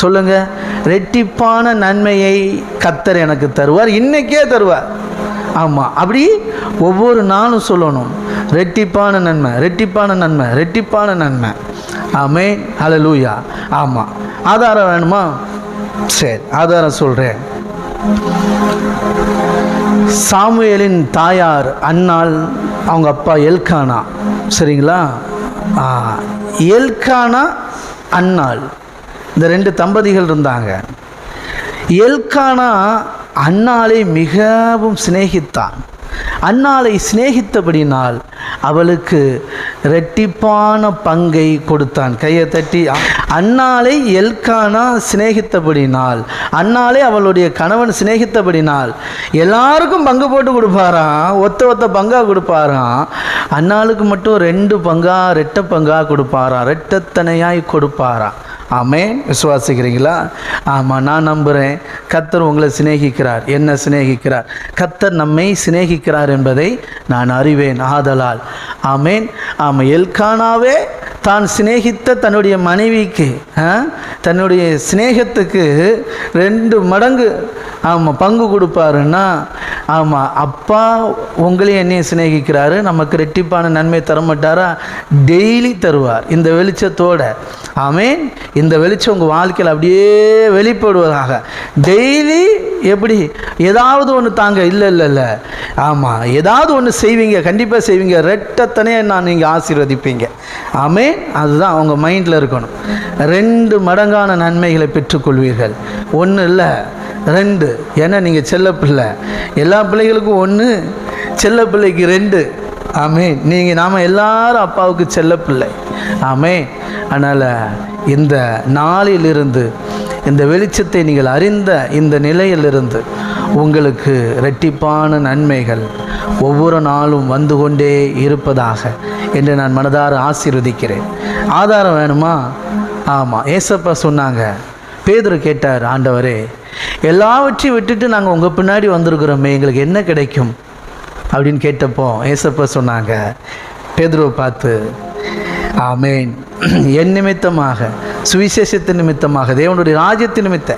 சொல்லுங்க. ரெட்டிப்பான நன்மையை கத்தர் எனக்கு தருவார். இன்னைக்கே தருவார். ஆமாம் அப்படி ஒவ்வொரு நாளும் சொல்லணும். ரெட்டிப்பான நன்மை ரெட்டிப்பான நன்மை ரெட்டிப்பான நன்மை. ஆமே லூயா ஆமாம் ஆதாரம் வேணுமா? சரி ஆதாரம் சொல்கிறேன் சாமுவேலின் தாயார் அன்னாள் அவங்க அப்பா எல்கானா சரிங்களா? எல்கானா அன்னாள் இந்த ரெண்டு தம்பதிகள் இருந்தாங்க. எல்கானா அன்னாளை மிகவும் சிநேகித்தான். அன்னாளை சிநேகித்தபடினால் அவளுக்கு ரெட்டிப்பான பங்கை கொடுத்தான். கையை தட்டி அன்னாளை எல்கானா சிநேகித்தபடினால் அன்னாளை அவளுடைய கணவன் சிநேகித்தபடினால் எல்லாருக்கும் பங்கு போட்டு கொடுப்பாராம். ஒத்த ஒத்த பங்காக கொடுப்பாராம். அன்னாளுக்கு மட்டும் ரெண்டு பங்கா ரெட்ட பங்காக கொடுப்பாராம். ரெட்டத்தனையாய் கொடுப்பாராம். ஆமேன். விசுவாசிக்கிறீங்களா? ஆமாம் நான் நம்புகிறேன் கத்தர் உங்களை சிநேகிக்கிறார். என்ன சிநேகிக்கிறார்? கத்தர் நம்மை சிநேகிக்கிறார் என்பதை நான் அறிவேன். ஆதலால். ஆமேன். ஆமாம் எல்கானாவே தான் சிநேகித்த தன்னுடைய மனைவிக்கு ஆ, தன்னுடைய சிநேகத்துக்கு ரெண்டு மடங்கு ஆமாம் பங்கு கொடுப்பாருன்னா ஆமாம் அப்பா உங்களையும் என்னையும் சிநேகிக்கிறாரு நமக்கு ரெட்டிப்பான நன்மை தர மாட்டாரா டெய்லி தருவார் இந்த வெளிச்சத்தோட. ஆமேன். இந்த வெளிச்சம் உங்கள் வாழ்க்கையில் அப்படியே வெளிப்படுவதாக. டெய்லி எப்படி? ஏதாவது ஒன்று தாங்க இல்லை இல்லை இல்லை. ஆமாம் ஏதாவது ஒன்று செய்வீங்க கண்டிப்பாக செய்வீங்க. ரெட்டத்தனையே நான் நீங்கள் ஆசீர்வதிப்பீங்க. ஆமே அதுதான் அவங்க மைண்டில் இருக்கணும். ரெண்டு மடங்கான நன்மைகளை பெற்றுக்கொள்வீர்கள். ஒன்று இல்லை ரெண்டு. ஏன்னா நீங்கள் செல்ல பிள்ளை. எல்லா பிள்ளைகளுக்கும் ஒன்று செல்ல பிள்ளைக்கு ரெண்டு. ஆமே நீங்கள் நாம் எல்லாரும் அப்பாவுக்கு செல்ல பிள்ளை. ஆமே அதனால் இந்த நாளிலிருந்து இந்த வெளிச்சத்தை நீங்கள் அறிந்த இந்த நிலையிலிருந்து உங்களுக்கு ரெட்டிப்பான நன்மைகள் ஒவ்வொரு நாளும் வந்து கொண்டே இருப்பதாக என்று நான் மனதார ஆசீர்வதிக்கிறேன். ஆதாரம் வேணுமா? ஆமாம் ஏசப்பா சொன்னாங்க பேதுரு கேட்டார் ஆண்டவரே எல்லாவற்றையும் விட்டுட்டு நாங்கள் உங்கள் பின்னாடி வந்திருக்கிறோமே எங்களுக்கு என்ன கிடைக்கும்? அப்படின்னு கேட்டப்போ ஏசப்ப சொன்னாங்க பேதுருவை பார்த்து ஆமேன். என் நிமித்தமாக சுவிசேஷத்தின் நிமித்தமாக தேவனுடைய ராஜ்யத்தின் நிமித்த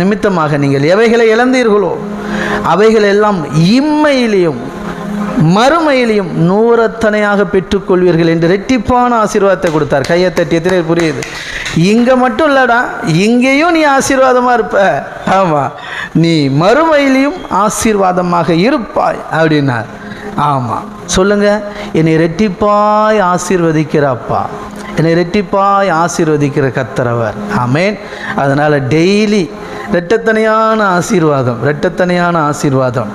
நிமித்தமாக நீங்கள் எவைகளை இழந்தீர்களோ அவைகள் எல்லாம் இம்மையிலையும் மறுமையிலையும் நூறத்தனையாக பெற்றுக்கொள்வீர்கள் என்று ரெட்டிப்பான ஆசீர்வாதத்தை கொடுத்தார். கையை தட்டியத்திலே புரியுது? இங்கே மட்டும் இல்லைடா இங்கேயும் நீ ஆசீர்வாதமாக இருப்ப. ஆமாம் நீ மறுமையிலையும் ஆசீர்வாதமாக இருப்பாய் அப்படின்னார். ஆமாம் சொல்லுங்கள் என்னை ரெட்டிப்பாய் ஆசீர்வதிக்கிறப்பா என்னை ரெட்டிப்பாய் ஆசீர்வதிக்கிற கத்தரவர் ஆமேன். அதனால் டெய்லி ரெட்டத்தனையான ஆசீர்வாதம் ரெட்டத்தனையான ஆசீர்வாதம்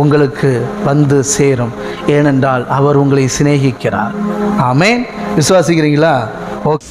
உங்களுக்கு வந்து சேரும். ஏனென்றால் அவர் உங்களை சிநேகிக்கிறார். ஆமேன். விசுவாசிக்கிறீங்களா? ஓகே